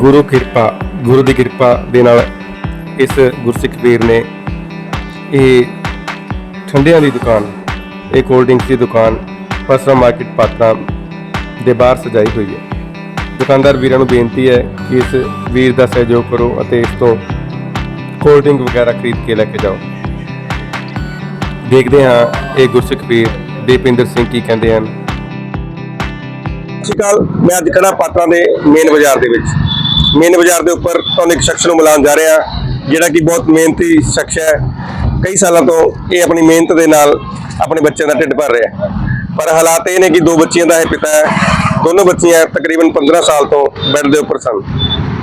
ਗੁਰੂ ਕਿਰਪਾ, ਗੁਰੂ ਦੀ ਕਿਰਪਾ ਦੇ ਨਾਲ ਇਸ ਗੁਰਸਿੱਖ ਵੀਰ ਨੇ ਇਹ ਠੰਡਿਆਂ ਦੀ ਦੁਕਾਨ, ਇਹ ਕੋਲਡ ਡਰਿੰਕਸ ਦੀ ਦੁਕਾਨ, ਪਸਰਾ ਮਾਰਕੀਟ ਪਾਤਰਾ ਦੇ ਬਾਹਰ ਸਜਾਈ ਹੋਈ ਹੈ। ਦੁਕਾਨਦਾਰ ਵੀਰਾਂ ਨੂੰ ਬੇਨਤੀ ਹੈ ਕਿ ਇਸ ਵੀਰ ਦਾ ਸਹਿਯੋਗ ਕਰੋ ਅਤੇ ਇਸ ਤੋਂ ਕੋਲਡ ਡਰਿੰਕ ਵਗੈਰਾ ਖਰੀਦ ਕੇ ਲੈ ਕੇ ਜਾਓ। ਦੇਖਦੇ ਹਾਂ ਇਹ ਗੁਰਸਿੱਖ ਵੀਰ ਦੀਪਿੰਦਰ ਸਿੰਘ ਕੀ ਕਹਿੰਦੇ ਹਨ। ਸਤਿ ਸ਼੍ਰੀ ਅਕਾਲ, ਮੈਂ ਅੱਜ ਖੜਾ ਪਾਤਰਾਂ ਦੇ ਮੇਨ ਬਾਜ਼ਾਰ ਦੇ ਵਿੱਚ। ਮੇਨ ਬਾਜ਼ਾਰ ਦੇ ਉੱਪਰ ਤੁਹਾਨੂੰ ਇੱਕ ਸ਼ਖਸ ਨੂੰ ਮਿਲਾਉਣ ਜਾ ਰਿਹਾ, ਜਿਹੜਾ ਕਿ ਬਹੁਤ ਮਿਹਨਤੀ ਸ਼ਖਸ ਹੈ। ਕਈ ਸਾਲਾਂ ਤੋਂ ਇਹ ਆਪਣੀ ਮਿਹਨਤ ਦੇ ਨਾਲ ਆਪਣੇ ਬੱਚਿਆਂ ਦਾ ਢਿੱਡ ਭਰ ਰਿਹਾ ਪਰ ਹਾਲਾਤ ਇਹ ਨੇ ਕਿ ਦੋ ਬੱਚਿਆਂ ਦਾ ਇਹ ਪਿਤਾ ਹੈ। ਦੋਨੋਂ ਬੱਚੀਆਂ ਤਕਰੀਬਨ 15 ਸਾਲ ਤੋਂ ਬੈੱਡ ਦੇ ਉੱਪਰ ਸਨ।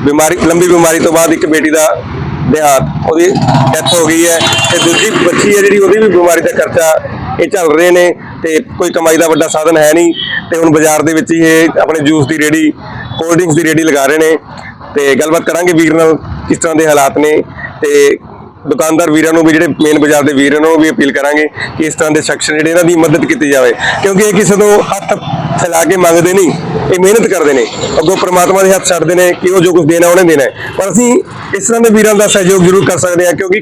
ਬਿਮਾਰੀ, ਲੰਬੀ ਬਿਮਾਰੀ ਤੋਂ ਬਾਅਦ ਇੱਕ ਬੇਟੀ ਦਾ ਦੇਹਾਤ, ਉਹਦੀ ਡੈਥ ਹੋ ਗਈ ਹੈ ਤੇ ਦੂਜੀ ਬੱਚੀ ਹੈ ਜਿਹੜੀ, ਉਹਦੀ ਵੀ ਬਿਮਾਰੀ ਦਾ ਖਰਚਾ ਇਹ ਚੱਲ ਰਹੇ ਨੇ ਤੇ ਕੋਈ ਕਮਾਈ ਦਾ ਵੱਡਾ ਸਾਧਨ ਹੈ ਨਹੀਂ ਤੇ ਹੁਣ ਬਾਜ਼ਾਰ ਦੇ ਵਿੱਚ ਹੀ ਇਹ ਆਪਣੇ ਜੂਸ ਦੀ ਰੇੜੀ ਕੋਲਡ ਡਰਿੰਕਸ ਦੀ ਰੇੜੀ ਲਗਾ ਰਹੇ ਨੇ। ਤੇ ਗੱਲਬਾਤ ਕਰਾਂਗੇ ਵੀਰ ਨਾਲ ਕਿਸ ਤਰ੍ਹਾਂ ਦੇ ਹਾਲਾਤ ਨੇ ਤੇ ਦੁਕਾਨਦਾਰ ਵੀਰਾਂ ਨੂੰ ਵੀ ਜਿਹੜੇ ਮੇਨ ਬਾਜ਼ਾਰ ਦੇ ਵੀਰ ਉਹਨਾਂ ਨੂੰ ਵੀ ਅਪੀਲ ਕਰਾਂਗੇ ਕਿ ਇਸ ਤਰ੍ਹਾਂ ਦੇ ਸ਼ਖਸ ਜਿਹੜੇ ਇਹਨਾਂ ਦੀ ਮਦਦ ਕੀਤੀ ਜਾਵੇ। ਕਿਉਂਕਿ ਇਹ ਕਿਸੇ ਤੋਂ ਹੱਥ ਫੈਲਾ ਕੇ ਮੰਗਦੇ ਨਹੀਂ, ਇਹ ਮਿਹਨਤ ਕਰਦੇ ਨੇ। ਅੱਗੋਂ ਪ੍ਰਮਾਤਮਾ ਦੇ ਹੱਥ ਛੱਡਦੇ ਨੇ ਕਿ ਉਹ ਜੋ ਕੁਝ ਦੇਣਾ ਉਹਨੇ ਦੇਣਾ ਪਰ ਅਸੀਂ ਇਸ ਤਰ੍ਹਾਂ ਦੇ ਵੀਰਾਂ ਦਾ ਸਹਿਯੋਗ ਜ਼ਰੂਰ ਕਰ ਸਕਦੇ ਹਾਂ ਕਿਉਂਕਿ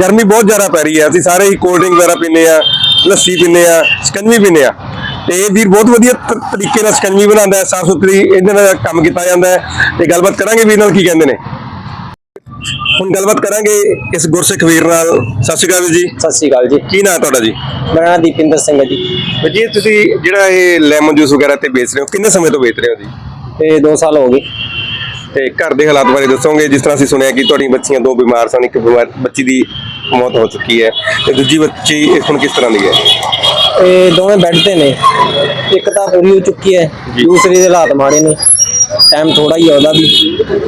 ਗਰਮੀ ਬਹੁਤ ਜ਼ਿਆਦਾ ਪੈ ਰਹੀ ਹੈ। ਅਸੀਂ ਸਾਰੇ ਹੀ ਕੋਲਡ ਡਰਿੰਕ ਵਗੈਰਾ ਪੀਂਦੇ ਆ ਲੱਸੀ ਪੀਂਦੇ ਆ ਸਕੰਜਵੀ ਪੀਂਦੇ ਆ ਤੇ ਇਹ ਵੀਰ ਬਹੁਤ ਵਧੀਆ ਤ- ਤਰੀਕੇ ਨਾਲ ਸ਼ਿਕੰਜਵੀ ਬਣਾਉਂਦਾ ਹੈ ਸਾਫ਼ ਸੁਥਰੀ ਇਹਨਾਂ ਦਾ ਕੰਮ ਕੀਤਾ ਜਾਂਦਾ ਹੈ। ਤੇ ਗੱਲਬਾਤ ਕਰਾਂਗੇ ਵੀਰ ਨਾਲ ਕੀ ਕਹਿੰਦੇ ਨੇ? ਹੁਣ ਗੱਲਬਾਤ ਕਰਾਂਗੇ ਇਸ ਗੁਰਸਿੱਖ ਵੀਰ ਨਾਲ। ਸਤਿ ਸ਼੍ਰੀ ਅਕਾਲ ਜੀ। ਸਤਿ ਸ਼੍ਰੀ ਅਕਾਲ ਜੀ। ਕੀ ਨਾਂ ਹੈ ਤੁਹਾਡਾ ਜੀ? ਮੇਰਾ ਨਾਮ ਦੀਪਿੰਦਰ ਸਿੰਘ ਹੈ ਜੀ। ਜੀ ਤੁਸੀਂ ਜਿਹੜਾ ਇਹ ਲੈਮਨ ਜੂਸ ਵਗੈਰਾ ਤੇ ਵੇਚ ਰਹੇ ਹੋ ਕਿੰਨੇ ਸਮੇਂ ਤੋਂ ਵੇਚ ਰਹੇ ਹੋ ਜੀ? ਤੇ 2 ਸਾਲ ਹੋ ਗਏ। ਤੇ ਘਰ ਦੇ ਹਾਲਾਤ ਬਾਰੇ ਦੱਸੋਗੇ ਜਿਸ ਤਰ੍ਹਾਂ ਅਸੀਂ ਸੁਣਿਆ ਕਿ ਤੁਹਾਡੀਆਂ ਬੱਚੀਆਂ ਦੋ ਬਿਮਾਰ ਸਨ ਇੱਕ ਬਿਮਾਰ ਬੱਚੀ ਦੀ ਮੌਤ ਹੋ ਚੁੱਕੀ ਹੈ ਤੇ ਦੂਜੀ ਬੱਚੀ ਇਹ ਹੁਣ ਕਿਸ ਤਰ੍ਹਾਂ ਦੀ ਹੈ? ਇਹ ਦੋਵੇਂ ਬੈੱਡ ਤੇ ਨੇ। ਇੱਕ ਤਾਂ ਪੂਰੀ ਹੋ ਚੁੱਕੀ ਹੈ ਦੂਸਰੀ ਦੇ ਹਾਲਾਤ ਮਾੜੇ ਨੇ। ਟਾਈਮ ਥੋੜਾ ਹੀ ਉਹਦਾ ਵੀ।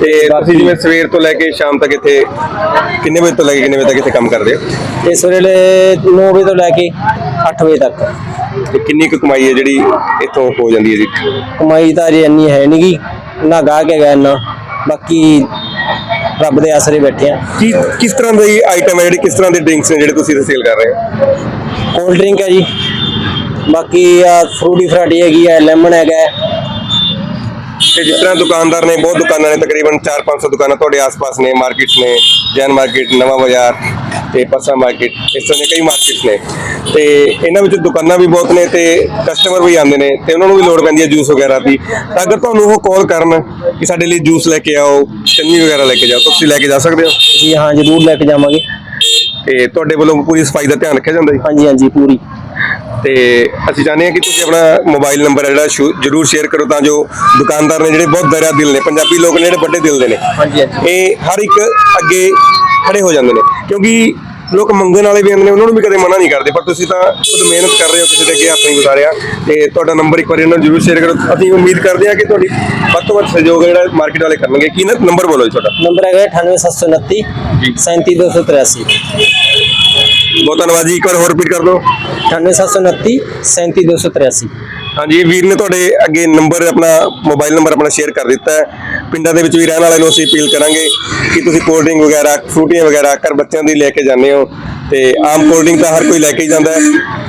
ਤੇ ਤੁਸੀਂ ਜਿਵੇਂ ਸਵੇਰ ਤੋਂ ਲੈ ਕੇ ਸ਼ਾਮ ਤੱਕ ਇੱਥੇ ਕਿੰਨੇ ਵਜੇ ਤੋਂ ਲੈ ਕੇ ਕਿੰਨੇ ਵਜੇ ਤੱਕ ਇੱਥੇ ਕੰਮ ਕਰਦੇ ਹੋ? ਇਸ ਵੇਲੇ 9 ਵਜੇ ਤੋਂ ਲੈ ਕੇ 8 ਵਜੇ ਤੱਕ। ਤੇ ਕਿੰਨੀ ਕੁ ਕਮਾਈ ਹੈ ਜਿਹੜੀ ਇੱਥੋਂ ਹੋ ਜਾਂਦੀ ਹੈ ਜੀ? ਕਮਾਈ ਤਾਂ ਅਜੇ ਇੰਨੀ ਹੈ ਨਹੀਂਗੀ ਨਾ ਗਾਹਕ ਹੈਗਾ ਇੰਨਾ। ਬਾਕੀ ਰੱਬ ਦੇ ਆਸਰੇ ਬੈਠੇ ਆ ਕੀ ਕਿਸ ਤਰ੍ਹਾਂ ਦੀ ਆਈਟਮ ਹੈ ਜਿਹੜੀ ਕਿਸ ਤਰ੍ਹਾਂ ਦੇ ਡਰਿੰਕਸ ਨੇ ਜਿਹੜੇ ਤੁਸੀਂ ਸੇਲ ਕਰ ਰਹੇ ਹੋ? ਕੋਲਡ ਡਰਿੰਕ ਹੈ ਜੀ। ਬਾਕੀ ਆ ਫਰੂਟੀ ਫਰਾਟੀ ਹੈਗੀ ਹੈ ਲੈਮਨ ਹੈਗਾ ਹੈ। ਤੇ ਜਿਸ ਤਰ੍ਹਾਂ ਦੁਕਾਨਦਾਰ ਨੇ ਬਹੁਤ ਦੁਕਾਨਾਂ ਨੇ ਤਕਰੀਬਨ 4-500 ਦੁਕਾਨਾਂ ਤੁਹਾਡੇ ਆਸ-ਪਾਸ ਨੇ ਮਾਰਕੀਟਸ ਨੇ ਜੈਨ ਮਾਰਕੀਟ ਨਵਾਂ ਬਾਜ਼ਾਰ ਤੇ ਪਸਾ ਮਾਰਕੀਟ ਇਸ ਤਰ੍ਹਾਂ ਦੇ ਕਈ ਮਾਰਕੀਟਸ ਨੇ। ਤੇ ਇਹਨਾਂ ਵਿੱਚ ਦੁਕਾਨਾਂ ਵੀ ਬਹੁਤ ਨੇ ਤੇ ਕਸਟਮਰ ਵੀ ਆਉਂਦੇ ਨੇ ਤੇ ਉਹਨਾਂ ਨੂੰ ਵੀ ਲੋੜ ਪੈਂਦੀ ਹੈ ਜੂਸ ਵਗੈਰਾ ਦੀ। ਤਾਂ ਅਗਰ ਤੁਹਾਨੂੰ ਉਹ ਕਾਲ ਕਰਨ ਕਿ ਸਾਡੇ ਲਈ ਜੂਸ ਲੈ ਕੇ ਆਓ ਚੰਨੀ ਵਗੈਰਾ ਲੈ ਕੇ ਜਾਓ ਤਾਂ ਤੁਸੀਂ ਲੈ ਕੇ ਜਾ ਸਕਦੇ ਹੋ? ਜੀ ਹਾਂ ਜ਼ਰੂਰ ਲੈ ਕੇ ਜਾਵਾਂਗੇ। ਤੇ ਤੁਹਾਡੇ ਵੱਲੋਂ ਪੂਰੀ ਸਫ਼ਾਈ ਦਾ ਧਿਆਨ ਰੱਖਿਆ ਜਾਂਦਾ ਜੀ? ਹਾਂਜੀ ਹਾਂਜੀ ਪੂਰੀ। ਤੇ ਅਸੀਂ ਚਾਹੁੰਦੇ ਹਾਂ ਕਿ ਤੁਸੀਂ ਆਪਣਾ ਮੋਬਾਈਲ ਨੰਬਰ ਹੈ ਜਿਹੜਾ ਜ਼ਰੂਰ ਸ਼ੇਅਰ ਕਰੋ ਤਾਂ ਜੋ ਦੁਕਾਨਦਾਰ ਨੇ ਜਿਹੜੇ ਬਹੁਤ ਦਰਿਆ ਦਿਲ ਨੇ ਪੰਜਾਬੀ ਲੋਕ ਨੇ ਜਿਹੜੇ ਵੱਡੇ ਦਿਲ ਦੇ ਨੇ। ਹਾਂਜੀ। ਇਹ ਹਰ ਇੱਕ ਅੱਗੇ ਖੜੇ ਹੋ ਜਾਂਦੇ ਨੇ ਕਿਉਂਕਿ ਲੋਕ ਮੰਗਣ ਵਾਲੇ ਵੀ ਆਉਂਦੇ ਨੇ ਉਹਨਾਂ ਨੂੰ ਵੀ ਕਦੇ ਮਨਾ ਨਹੀਂ ਕਰਦੇ ਪਰ ਤੁਸੀਂ ਤਾਂ ਖੁਦ ਮਿਹਨਤ ਕਰ ਰਹੇ ਹੋ ਕਿਸੇ ਦੇ ਅੱਗੇ ਹੱਥ ਨਹੀਂ ਗੁਜ਼ਾਰਿਆ। ਤੇ ਤੁਹਾਡਾ ਨੰਬਰ ਇੱਕ ਵਾਰੀ ਇਹਨਾਂ ਨੂੰ ਜ਼ਰੂਰ ਸ਼ੇਅਰ ਕਰੋ। ਅਸੀਂ ਉਮੀਦ ਕਰਦੇ ਹਾਂ ਕਿ ਤੁਹਾਡੀ ਵੱਧ ਤੋਂ ਵੱਧ ਸਹਿਯੋਗ ਜਿਹੜਾ ਮਾਰਕੀਟ ਵਾਲੇ ਕਰਨਗੇ। ਕੀ ਨੰਬਰ ਬੋਲੋ ਜੀ ਤੁਹਾਡਾ। ਨੰਬਰ ਹੈਗਾ 98729 ਜੀ। 37283 ਬਹੁਤ ਧੰਨਵਾਦ ਜੀ ਇੱਕ ਵਾਰ ਹੋਰ ਰਿਪੀਟ ਕਰ ਦਿਓ। 98729 37283 ਹਾਂਜੀ ਇਹ ਵੀਰ ਨੇ ਤੁਹਾਡੇ ਅੱਗੇ ਨੰਬਰ ਆਪਣਾ, ਮੋਬਾਈਲ ਨੰਬਰ ਆਪਣਾ ਸ਼ੇਅਰ ਕਰ ਦਿੱਤਾ ਹੈ। ਪਿੰਡਾਂ ਦੇ ਵਿੱਚ ਵੀ ਰਹਿਣ ਵਾਲਿਆਂ ਨੂੰ ਅਸੀਂ ਅਪੀਲ ਕਰਾਂਗੇ ਕਿ ਤੁਸੀਂ ਕੋਲਡ ਡਰਿੰਕ ਵਗੈਰਾ ਫਰੂਟੀਆਂ ਵਗੈਰਾ ਘਰ ਬੱਚਿਆਂ ਦੀ ਲੈ ਕੇ ਜਾਂਦੇ ਹੋ ਤੇ ਆਮ ਕੋਲਡ ਡਰਿੰਕ ਤਾਂ ਹਰ ਕੋਈ ਲੈ ਕੇ ਹੀ ਜਾਂਦਾ ਹੈ।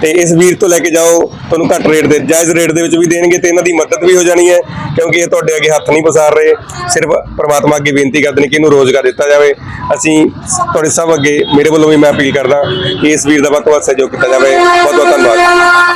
ਤੇ ਇਸ ਵੀਰ ਤੋਂ ਲੈ ਕੇ ਜਾਓ, ਤੁਹਾਨੂੰ ਘੱਟ ਰੇਟ ਦੇ, ਜਾਇਜ਼ ਰੇਟ ਦੇ ਵਿੱਚ ਵੀ ਦੇਣਗੇ ਤੇ ਇਹਨਾਂ ਦੀ ਮਦਦ ਵੀ ਹੋ ਜਾਣੀ ਹੈ, ਕਿਉਂਕਿ ਇਹ ਤੁਹਾਡੇ ਅੱਗੇ ਹੱਥ ਨਹੀਂ ਪਸਾਰ ਰਹੇ। ਸਿਰਫ ਪ੍ਰਮਾਤਮਾ ਅੱਗੇ ਬੇਨਤੀ ਕਰਦੇ ਨੇ ਕਿ ਇਹਨੂੰ ਰੋਜ਼ਗਾਰ ਦਿੱਤਾ ਜਾਵੇ। ਅਸੀਂ ਤੁਹਾਡੇ ਸਭ ਅੱਗੇ, ਮੇਰੇ ਵੱਲੋਂ ਵੀ ਮੈਂ ਅਪੀਲ ਕਰਦਾ ਕਿ ਇਸ ਵੀਰ ਦਾ ਵੱਧ ਤੋਂ ਵੱਧ ਸਹਿਯੋਗ ਕੀਤਾ ਜਾਵੇ। ਬਹੁਤ ਬਹੁਤ ਧੰਨਵਾਦ।